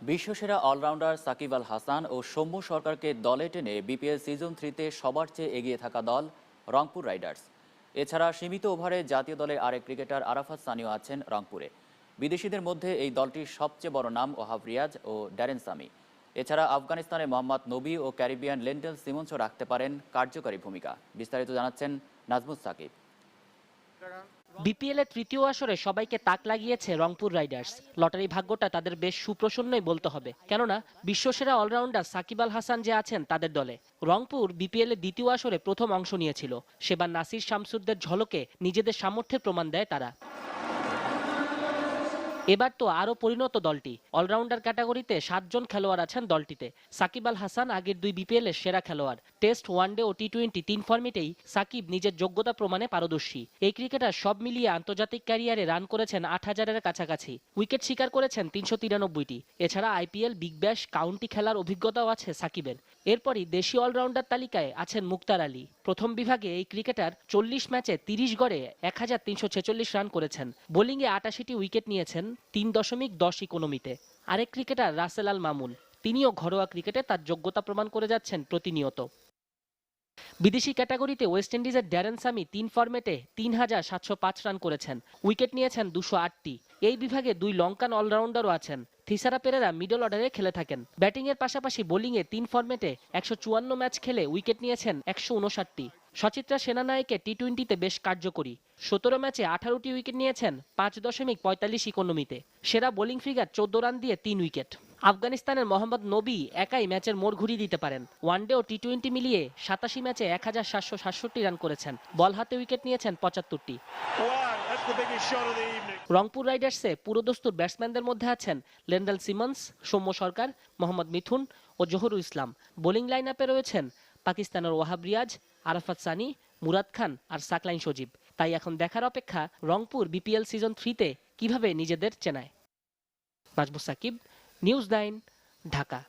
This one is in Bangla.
বিশ্বসেরা অলরাউন্ডার সাকিব আল হাসান ও সৌম্য সরকারকে দলে টেনে বিপিএল সিজন থ্রিতে সবার চেয়ে এগিয়ে থাকা দল রংপুর রাইডার্স। এছাড়া সীমিত ওভারে জাতীয় দলের আরেক ক্রিকেটার আরাফাত সানিও আছেন রংপুরে। বিদেশিদের মধ্যে এই দলটির সবচেয়ে বড় নাম ওহাব রিয়াজ ও ড্যারেন সামি। এছাড়া আফগানিস্তানে মোহাম্মদ নবী ও ক্যারিবিয়ান লেন্ডেল সিমন্সও রাখতে পারেন কার্যকারী ভূমিকা। বিস্তারিত জানাচ্ছেন নাজমুস সাকিব। বিপিএল এর তৃতীয় আসরে সবাইকে তাক লাগিয়েছে রংপুর রাইডার্স। লটারি ভাগ্যটা তাদের বেশ সুপ্রসন্নই বলতে হবে। কেননা, বিশ্বসেরা অলরাউন্ডার সাকিব আল হাসান যে আছেন তাদের দলে। রংপুর বিপিএল এর দ্বিতীয় আসরে প্রথম অংশ নিয়েছিল। সেবার নাসির শামসুদ্দের ঝলকে নিজেদের সামর্থ্যের প্রমাণ দেয় তারা। এবার তো আরও পরিণত দলটি। অলরাউন্ডার ক্যাটাগরিতে সাতজন খেলোয়াড় আছেন দলটিতে। সাকিব আল হাসান আগের দুই বিপিএল এর সেরা খেলোয়াড়। টেস্ট ওয়ানডে ও টি টোয়েন্টি তিন ফর্মেটেই সাকিব নিজের যোগ্যতা প্রমাণে পারদর্শী। এই ক্রিকেটার সব মিলিয়ে আন্তর্জাতিক ক্যারিয়ারে রান করেছেন আট হাজারের কাছাকাছি। উইকেট শিকার করেছেন তিনশো তিরানব্বইটি। এছাড়া আইপিএল, বিগ ব্যাশ, কাউন্টি খেলার অভিজ্ঞতাও আছে সাকিবের। এরপরই দেশি অলরাউন্ডার তালিকায় আছেন মুক্তার আলী। প্রথম বিভাগে এই ক্রিকেটার চল্লিশ ম্যাচে তিরিশ গড়ে এক হাজার তিনশো ছেচল্লিশ রান করেছেন। বোলিংয়ে আটাশিটি উইকেট নিয়েছেন তিন দশমিক দশ ইকোনমিতে। আরেক ক্রিকেটার রাসেল আল মামুন তিনিও ঘরোয়া ক্রিকেটে তার যোগ্যতা প্রমাণ করে যাচ্ছেন প্রতিনিয়ত। বিদেশি ক্যাটাগরিতে ওয়েস্ট ইন্ডিজের ড্যারেন সামি তিন ফরম্যাটে তিন হাজার সাতশো পাঁচ রান করেছেন। উইকেট নিয়েছেন দুশো আটটি। এই বিভাগে দুই লঙ্কান অলরাউন্ডারও আছেন। থিসারা পেরেরা মিডল অর্ডারে খেলে থাকেন। ব্যাটিংয়ের পাশাপাশি বোলিংয়ে তিন ফরম্যাটে একশো চুয়ান্ন ম্যাচ খেলে উইকেট নিয়েছেন একশো উনষাটটি। সচিত্রা সেনানায়কে টি টোয়েন্টিতে বেশ কার্যকরী। সতেরো ম্যাচে আঠারোটি উইকেট নিয়েছেন পাঁচ দশমিক পঁয়তাল্লিশ ইকোনমিতে। সেরা বোলিং ফিগার চোদ্দ রান দিয়ে তিন উইকেট। আফগানিস্তানের মোহাম্মদ নবী একাই ম্যাচের মোড় ঘুরিয়ে দিতে পারেন। ওয়ানডে ও টি টোয়েন্টি মিলিয়ে সাতাশি ম্যাচে এক হাজার সাতশো সাতষট্টি রান করেছেন। বল হাতে উইকেট নিয়েছেন পঁচাত্তরটি. রংপুর রাইডার্সে পুরোদস্তুর ব্যাটসম্যানদের মধ্যে আছেন লেন্ডাল সিমন্স, সৌম্য সরকার, মোহাম্মদ মিথুন ও জহুরুল ইসলাম। বোলিং লাইন আপে রয়েছেন পাকিস্তানের ওয়াহাব রিয়াজ, আরাফাত সানি, মুরাদ খান আর সাকলাইন সজীব। তাই এখন দেখার অপেক্ষা রংপুর বিপিএল সিজন থ্রিতে কীভাবে নিজেদের চেনায়? Nazmus Sakib News Nine Dhaka.